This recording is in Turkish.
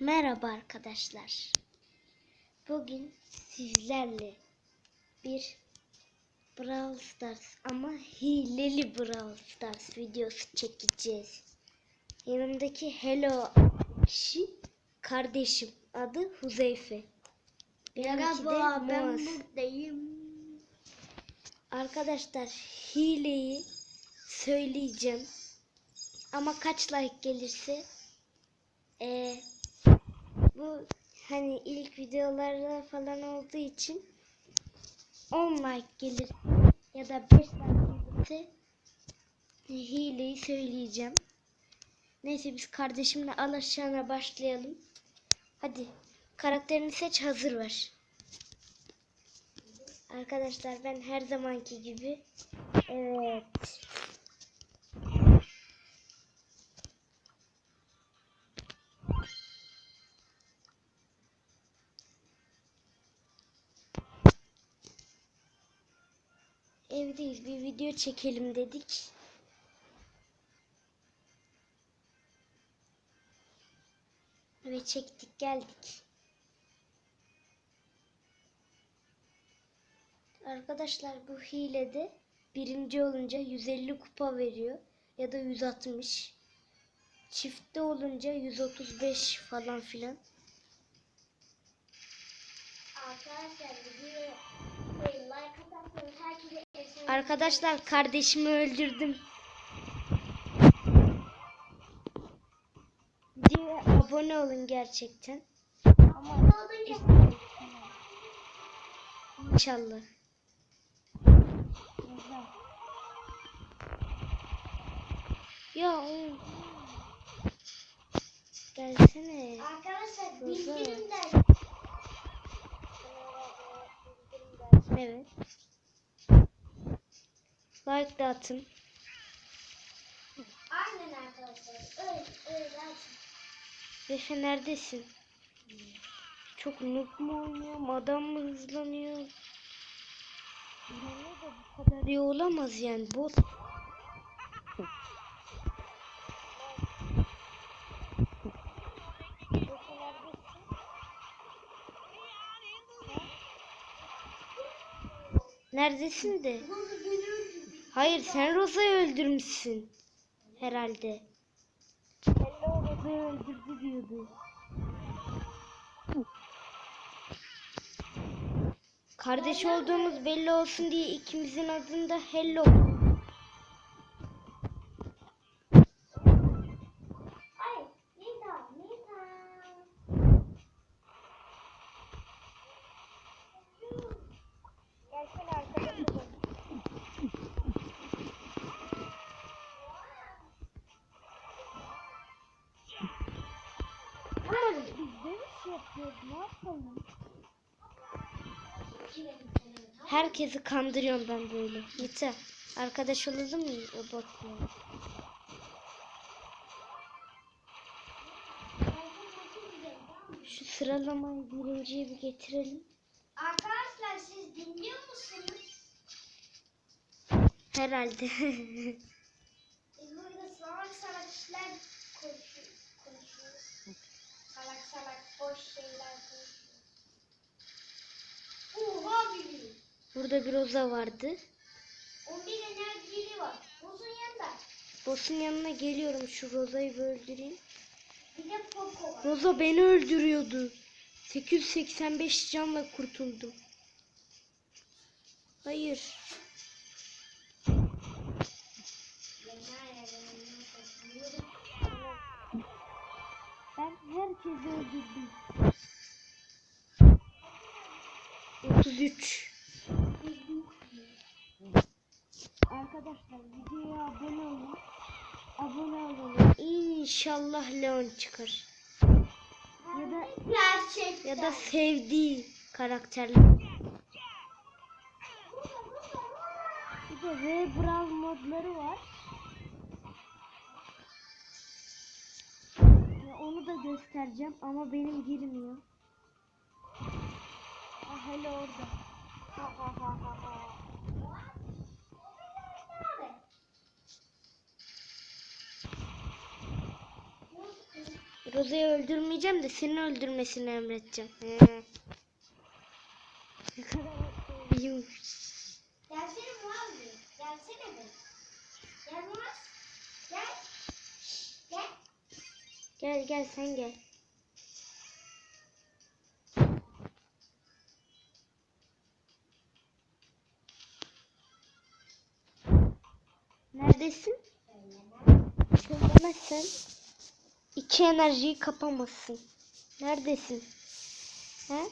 Merhaba arkadaşlar. Bugün sizlerle bir Brawl Stars ama hileli Brawl Stars videosu çekeceğiz. Yanımdaki Hello kişi kardeşim adı Huzeyfe. De Muaz. buradayım. Arkadaşlar hileyi söyleyeceğim. Ama kaç like gelirse eee, bu hani ilk videolarda falan olduğu için 10 like gelir ya da 5 like gelirse hileyi söyleyeceğim. Neyse biz kardeşimle alışana başlayalım. Hadi karakterini seç hazır ver. Arkadaşlar ben her zamanki gibi evet evdeyiz bir video çekelim dedik. Ve çektik geldik. Arkadaşlar bu hilede birinci olunca 150 kupa veriyor ya da 160. Çiftte olunca 135 falan filan. Arkadaşlar videoya Arkadaşlar kardeşimi öldürdüm. Videoya abone olun gerçekten. Ama İnşallah. Ya oğlum. Gelsene. arkadaşlar bildirimden Evet. Like da atın. aynen arkadaşlar öyle öyle. Vefe neredesin? Çok noob mu oynuyorum? Adam mı hızlanıyor? De bu kadar iyi olamaz yani. Bot. Neredesin de? Hayır sen Rosa'yı öldürmüşsün. Herhalde. Hello Rosa'yı öldürdü diyordu. Kardeş olduğumuz belli olsun diye ikimizin adında Hello. Ne yapalım? Herkesi kandırıyorum ben böyle. Yeter. Arkadaş olalım mı o botla? Şu sıralamayı birinciye bir getirelim. Arkadaşlar siz dinliyor musunuz? Herhalde. Burada salak salak işler. Boş şeyler. Oha biri. Burada bir Roza vardı. 11 enerjili var. Uzun yanında. Boss'un yanına geliyorum. Şu Roza'yı bir öldüreyim. Bir de Poco var. Roza beni öldürüyordu. 885 canla kurtuldum. Hayır. Ben herkesi öldürdüm. 33. Arkadaşlar videoya abone olun. Abone olun. İnşallah Leon çıkar. Ya da Gerçekten. ya da sevdiği karakterler. Bir de V Brawl modları var. Onu da göstereceğim ama benim girmiyor. Ah hele orada. Ha ha ha ha ha. Roza'yı öldürmeyeceğim de seni öldürmesini emredeceğim. He. Ne kadar. Gelsene Muaz. Gelsene be. Gel Muaz. Gel. Gel. Gel gel sen gel. Neredesin? Söylemezsen iki enerjiyi kapamazsın. Neredesin? He?